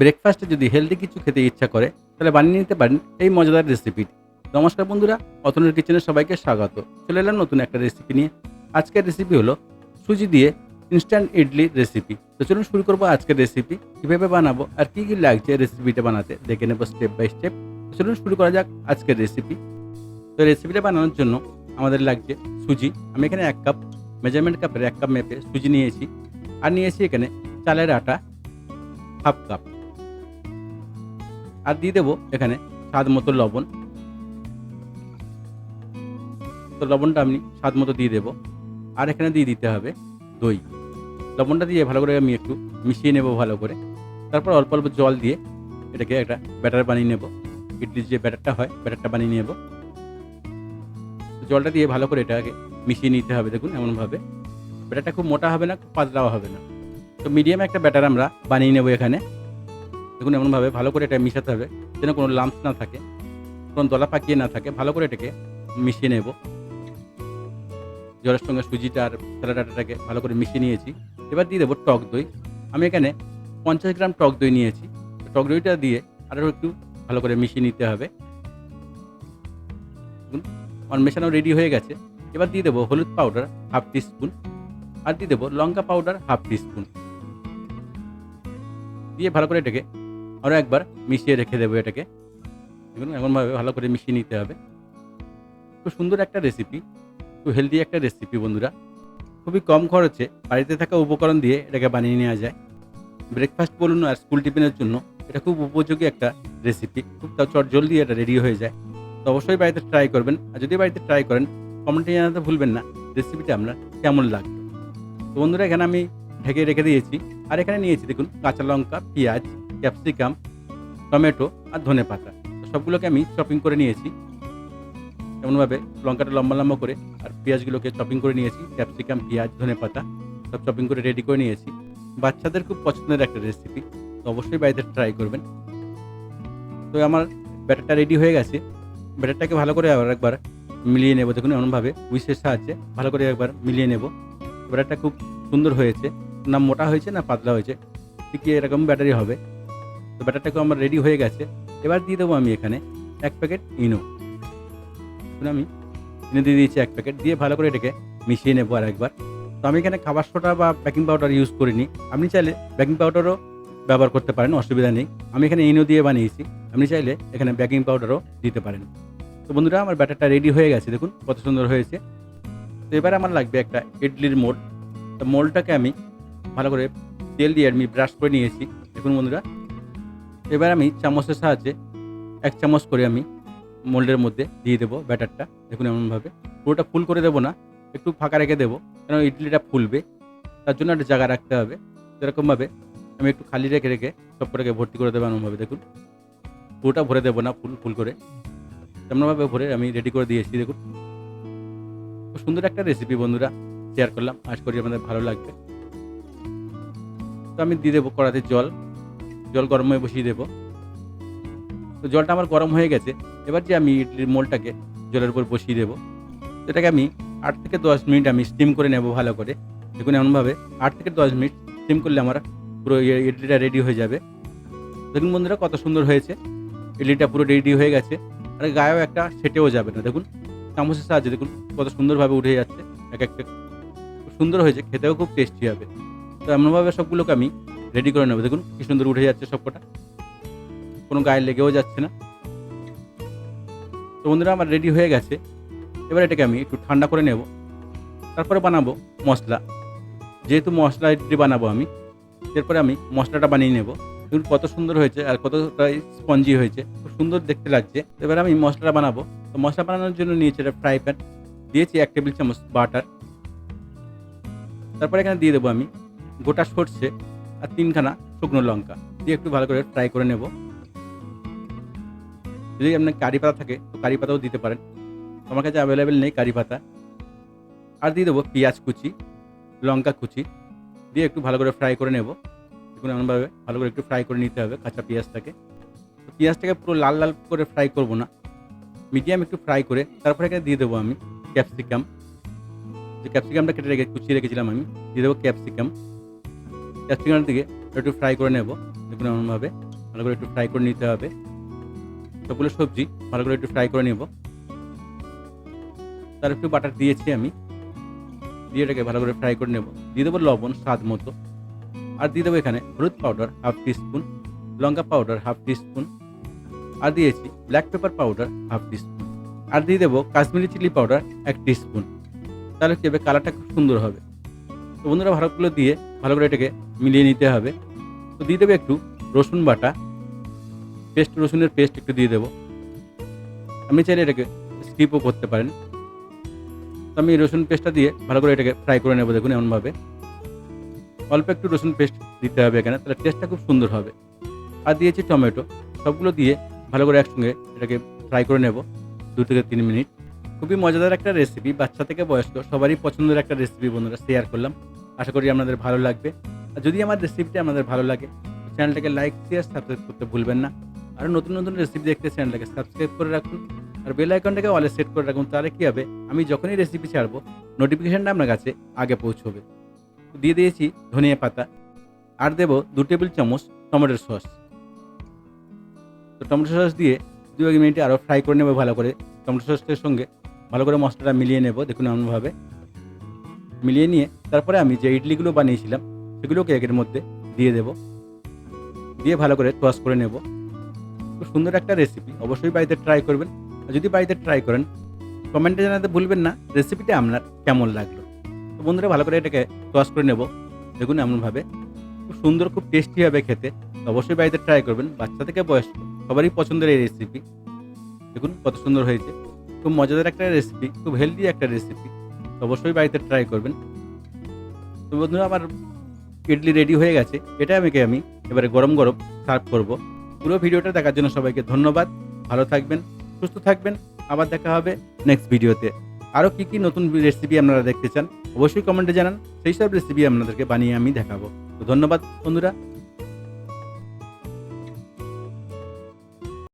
ব্রেকফাস্টে যদি হেলদি কিছু খেতে ইচ্ছা করে, তাহলে বানিয়ে নিতে পারেন এই মজাদার রেসিপিটি নমস্কার বন্ধুরা, অতনুর কিচেনে সবাইকে স্বাগত। চলে এলাম নতুন একটা রেসিপি নিয়ে। আজকের রেসিপি হলো সুজি দিয়ে ইনস্ট্যান্ট ইডলি রেসিপি তো চলুন শুরু করব আজকের রেসিপি কীভাবে বানাবো আর কী কী লাগছে রেসিপিটা বানাতে। দেখে নেব স্টেপ বাই স্টেপ চলুন শুরু করা যাক আজকের রেসিপি তো রেসিপিটা বানানোর জন্য আমাদের লাগছে সুজি। আমি এখানে এক কাপ মেজারমেন্ট কাপের এক কাপ মেপে সুজি নিয়েছি। আর নিয়েছি এখানে চালের আটা হাফ কাপ আর দিয়ে দেবো এখানে স্বাদ মতো লবণ। তো লবণটা আমি স্বাদ মতো দিয়ে দেবো। আর এখানে দিয়ে দিতে হবে দই। লবণটা দিয়ে ভালো করে আমি একটু মিশিয়ে নেব ভালো করে। তারপর অল্প অল্প জল দিয়ে এটাকে একটা ব্যাটার বানিয়ে নেব। ইডলির যে ব্যাটারটা হয়, ব্যাটারটা বানিয়ে নেব। জলটা দিয়ে ভালো করে এটাকে মিশিয়ে নিতে হবে দেখুন এমনভাবে। ব্যাটারটা খুব মোটা হবে না, খুব পাতলাও হবে না। তো মিডিয়াম একটা ব্যাটার আমরা বানিয়ে নেব এখানে। দেখুন, এমনভাবে ভালো করে এটা মিশাতে হবে, যেন কোনো লাম্পস না থাকে, কোনো দলা পাকিয়ে না থাকে, ভালো করে এটাকে মিশিয়ে নেব। জলের সঙ্গে সুজিটা আর স্যালাডাটাকে ভালো করে মিশিয়ে নিয়েছি। এবার দিয়ে দেবো টক দই। আমি এখানে পঞ্চাশ গ্রাম টক দই নিয়েছি। টক দইটা দিয়ে আরও একটু ভালো করে মিশিয়ে নিতে হবে। আমার মেশানো রেডি হয়ে গেছে। এবার দিয়ে দেবো হলুদ পাউডার হাফ টি স্পুন আর দিয়ে দেবো লঙ্কা পাউডার হাফ স্পুন দিয়ে ভালো করে এটাকে আরও একবার মিশিয়ে রেখে দেবো এটাকে। দেখুন, এমনভাবে ভালো করে মিশিয়ে নিতে হবে। খুব সুন্দর একটা রেসিপি খুব হেলদি একটা রেসিপি বন্ধুরা। খুবই কম খরচে বাড়িতে থাকা উপকরণ দিয়ে এটাকে বানিয়ে নেওয়া যায়। ব্রেকফাস্ট বলুন আর স্কুল টিফিনের জন্য এটা খুব উপযোগী একটা রেসিপি খুব তাও চট জলদি এটা রেডি হয়ে যায়। তো অবশ্যই বাড়িতে ট্রাই করবেন। আর যদি বাড়িতে ট্রাই করেন কমেন্টে জানাতে ভুলবেন না রেসিপিটা আপনার কেমন লাগবে। তো বন্ধুরা, এখানে আমি ঢেকে রেখে দিয়েছি। আর এখানে নিয়েছি, দেখুন, কাঁচা লঙ্কা, পেঁয়াজ ক্যাপসিকাম, টমেটো আর ধনে পাতা। সবগুলোকে আমি চপিং করে নিয়েছি। এমনভাবে লঙ্কাটা লম্বা লম্বা করে আর পেঁয়াজগুলোকে চপিং করে নিয়েছি, ক্যাপসিকাম, পেঁয়াজ, ধনে পাতা সব চপিং করে রেডি করে নিয়েছি। বাচ্চাদের খুব পছন্দের একটা রেসিপি তো অবশ্যই বাড়িতে ট্রাই করবেন। তো আমার ব্যাটারটা রেডি হয়ে গেছে। ব্যাটারটাকে ভালো করে আবার একবার মিলিয়ে নেব। দেখুন, এমনভাবে উইসের সাহায্যে ভালো করে একবার মিলিয়ে নেব। ব্যাটারটা খুব সুন্দর হয়েছে। না মোটা হয়েছে, না পাতলা হয়েছে। ঠিকই এরকম ব্যাটারি হবে। তো ব্যাটারটাকে আমার রেডি হয়ে গেছে। এবার দিয়ে দেবো আমি এখানে এক প্যাকেট ইনো। আমি ইনো দিয়ে দিয়েছি এক প্যাকেট দিয়ে ভালো করে এটাকে মিশিয়ে নেব আর একবার তো আমি এখানে খাবার সোডা বা বেকিং পাউডার ইউজ করিনি। আপনি চাইলে বেকিং পাউডারও ব্যবহার করতে পারেন, অসুবিধা নেই। আমি এখানে ইনো দিয়ে বানিয়েছি। আপনি চাইলে এখানে বেকিং পাউডারও দিতে পারেন। তো বন্ধুরা, আমার ব্যাটারটা রেডি হয়ে গেছে। দেখুন কত সুন্দর হয়েছে। তো এবার আমার লাগবে একটা ইডলির মোল্ড তো মোল্ডটাকে আমি ভালো করে তেল দিয়ে আমি ব্রাশ করে নিয়েছি। দেখুন বন্ধুরা এবার আমি চামচের সাহায্যে এক চামচ করে আমি মোল্ডের মধ্যে দিয়ে দেবো ব্যাটারটা। দেখুন এমনভাবে। পুরোটা ফুল করে দেবো না, একটু ফাঁকা রেখে দেবো, কেন ইডলিটা ফুলবে। তার জন্য একটা জায়গা রাখতে হবে। সেরকমভাবে আমি একটু খালি রেখে রেখে সব কটাকে ভর্তি করে দেবো এমনভাবে। দেখুন। পুরোটা ভরে দেবো না, ফুল ফুল করে। তেমনভাবে ভরে আমি রেডি করে দিয়েছি, দেখুন। খুব সুন্দর একটা রেসিপি বন্ধুরা শেয়ার করলাম। আশা করি আপনাদের ভালো লাগবে। তো আমি দিয়ে দেবো কড়াতে জল। জল গরম বসিয়ে দেবো। তো জলটা আমার গরম হয়ে গেছে। এবার যে আমি ইডলির মোলটাকে জলের উপর বসিয়ে দেবো এটাকে আমি আট থেকে দশ মিনিট আমি স্টিম করে নেব ভালো করে। দেখুন এমনভাবে আট থেকে দশ মিনিট স্টিম করলে আমার পুরো ইয়ে- ইডলিটা রেডি হয়ে যাবে। দেখুন বন্ধুরা কত সুন্দর হয়েছে। ইডলিটা পুরো রেডি হয়ে গেছে। আর গায়েও একটা সেটেও যাবে না। দেখুন চামচের সাহায্যে দেখুন কত সুন্দরভাবে উঠে যাচ্ছে। এক একটা সুন্দর হয়েছে। খেতেও খুব টেস্টি হবে। তো এমনভাবে সবগুলোকে আমি রেডি করে নেব। দেখুন, কি সুন্দর উঠে যাচ্ছে সবকটা। কোনো গায়ে লেগেও যাচ্ছে না। তো বন্ধুরা, আমার রেডি হয়ে গেছে। এবার এটাকে আমি একটু ঠান্ডা করে নেব। তারপরে বানাবো মশলা। যেহেতু মশলা ইডলি বানাবো আমি, এরপরে আমি মশলাটা বানিয়ে নেব। দেখুন, কত সুন্দর হয়েছে আর কতটা স্পঞ্জি হয়েছে। খুব সুন্দর দেখতে লাগছে। এবার আমি মশলাটা বানাবো। তো মশলা বানানোর জন্য নিয়েছি এটা ফ্রাই প্যান দিয়েছি এক টেবিল চামচ বাটার তারপরে এখানে দিয়ে দেবো আমি গোটা সর্ষে। আর তিনখানা শুকনো লঙ্কা। দিয়ে একটু ভালো করে ফ্রাই করে নেব। যদি আপনার কারি পাতা থাকে, তো কারি পাতাও দিতে পারেন। আমার কাছে অ্যাভেলেবেল নেই কারি পাতা। আর দিয়ে দেবো পেঁয়াজ কুচি, লঙ্কা কুচি। দিয়ে একটু ভালো করে ফ্রাই করে নেব। দেখুন এমনভাবে ভালো করে একটু ফ্রাই করে নিতে হবে কাঁচা পেঁয়াজটাকে। তো পেঁয়াজটাকে পুরো লাল লাল করে ফ্রাই করব না। মিডিয়াম একটু ফ্রাই করে, তারপরে এখানে দিয়ে দেবো আমি ক্যাপসিকাম যে ক্যাপসিকামটা কেটে রেখে কুচিয়ে রেখেছিলাম আমি, দিয়ে দেবো ক্যাপসিকাম ক্যাপসিকামের দিকে একটু ফ্রাই করে নেব, দেখুন এমনভাবে। ভালো করে একটু ফ্রাই করে নিতে হবে। সবগুলো সবজি ভালো করে একটু ফ্রাই করে নেব। তার একটু বাটার দিয়েছি আমি। দিয়ে এটাকে ভালো করে ফ্রাই করে নেব। দিয়ে দেবো লবণ স্বাদ মতো। আর দিয়ে দেবো এখানে হলুদ পাউডার হাফ টিস্পুন লঙ্কা পাউডার হাফ টিস্পুন আর দিয়েছি black pepper powder half teaspoon আর দিয়ে দেবো কাশ্মীরি চিলি পাউডার এক টিস্পুন তাহলে কী হবে? কালারটা খুব সুন্দর হবে। তো বন্ধুরা ভালোগুলো দিয়ে ভালো করে এটাকে মিলিয়ে নিতে হবে। তো দিয়ে দেবো একটু রসুন বাটা। পেস্ট, রসুনের পেস্ট একটু দিয়ে দেবো। আপনি চাইলে এটাকে স্কিপও করতে পারেন। তো আমি রসুন পেস্টটা দিয়ে ভালো করে এটাকে ফ্রাই করে নেব দেখুন এমনভাবে। অল্প একটু রসুন পেস্ট দিতে হবে এখানে, তাহলে টেস্টটা খুব সুন্দর হবে। আর দিয়েছি টমেটো। সবগুলো দিয়ে ভালো করে একসঙ্গে এটাকে ফ্রাই করে নেব, দু থেকে তিন মিনিট। খুবই মজাদার একটা রেসিপি বাচ্চা থেকে বয়স্ক, সবারই পছন্দের একটা রেসিপি বন্ধুরা শেয়ার করলাম। আশা করি আপনাদের ভালো লাগবে। যদি আমার রেসিপিটা আপনাদের ভালো লাগে চ্যানেলটাকে লাইক শেয়ার সাবস্ক্রাইব করতে ভুলবেন না। আর নতুন নতুন রেসিপি দেখতে চ্যানেলটাকে সাবস্ক্রাইব করে রাখুন আর বেল আইকনটাকে অলে সেট করে রাখুন, তাহলে কী হবে? আমি যখনই রেসিপি ছাড়বো নোটিফিকেশানটা আপনার কাছে আগে পৌঁছবে। দিয়ে দিয়েছি ধনিয়া পাতা আর দেবো দু টেবিল চামচ টমেটোর সস। তো টমেটো সস দিয়ে দু এক মিনিটে আরও ফ্রাই করে নেব ভালো করে। টমেটো সসের সঙ্গে ভালো করে মশলাটা মিলিয়ে নেব, দেখুন এমনভাবে। মিলিয়ে নিয়ে তারপরে আমি যে ইডলিগুলো বানিয়েছিলাম সেগুলোকে একের মধ্যে দিয়ে দেব। দিয়ে ভালো করে টস করে নেব। খুব সুন্দর একটা রেসিপি অবশ্যই বাড়িতে ট্রাই করবেন। আর যদি বাড়িতে ট্রাই করেন কমেন্টে জানাতে ভুলবেন না রেসিপিটা আপনার কেমন লাগল? তো বন্ধুরা, ভালো করে এটাকে টস করে নেব। দেখুন এমনভাবে, খুব সুন্দর, খুব টেস্টি হবে খেতে। অবশ্যই বাড়িতে ট্রাই করবেন। বাচ্চা থেকে বয়স্ক, সবারই পছন্দের এই রেসিপি দেখুন কত সুন্দর হয়েছে। খুব মজাদার একটা রেসিপি খুব হেলদি একটা রেসিপি অবশ্যই বাড়িতে ট্রাই করবেন। তো বন্ধুরা, আমার ইডলি রেডি হয়ে গেছে। এটা আমাকে আমি এবারে গরম গরম সার্ভ করব। পুরো ভিডিওটা দেখার জন্য সবাইকে ধন্যবাদ। ভালো থাকবেন, সুস্থ থাকবেন। আবার দেখা হবে নেক্সট ভিডিওতে আরও কী কী নতুন রেসিপি আপনারা দেখতে চান, অবশ্যই কমেন্টে জানান। সেই সব রেসিপি আপনাদেরকে বানিয়ে আমি দেখাবো। তো ধন্যবাদ বন্ধুরা।